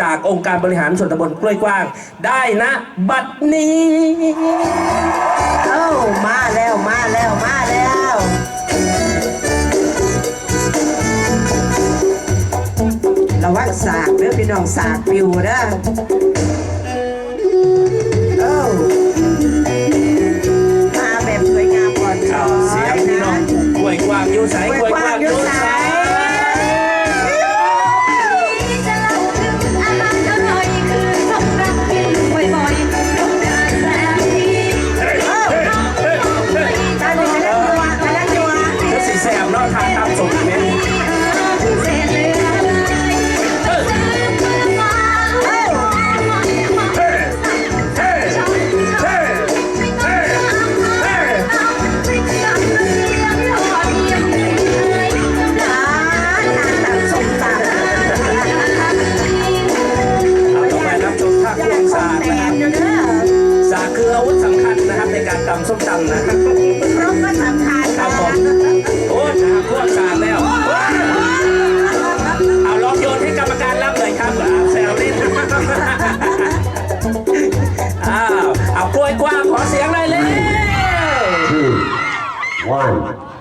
จากองค์การบริหารส่วนตำบลกล้วยกว้าง ได้นะบัตรนี้ เอ้ามาแล้วมาแล้วมาแล้ว ระวังสากเด้อพี่น้องสากปิวเด้อ รบก็สำคัญครับผมโอ้ชาขั้วชาแล้ว เอาลองโยนให้กรรมการรับเลยครับแซวล่นอาเอากล้วยกว้าขอเสียงหน่ยเลย two, one.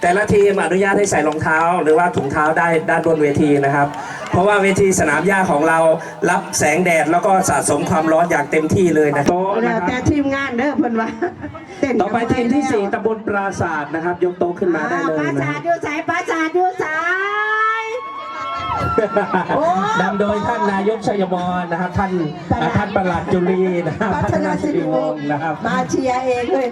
แต่ละทีมอนุญาตให้ใส่รองเท้า หรือว่าถุงเท้าได้ด้านบนเวทีนะครับ เพราะว่าเวทีสนามหญ้าของเรารับแสงแดดแล้วก็สะสมความร้อนอย่างเต็มที่เลยนะโต๊ะแล้นะวครับแต่ทีมงานเด้อเพิ่นว่าเต้นต่อไปทีมที่4ตำบลปราศาสตร์นะครับ ยกโต๊ะขึ้นมาได้เลยปรานะสาทอยู่สายปราสาทอยู่สายโอ้นำโดยท่านนายกชัยมรนะครับท่านท่านประหลัดจุลีนะครับพัฒท่านนานาสิสิริริววงงศ์ศ์นะครับมาเชียร์เองเลย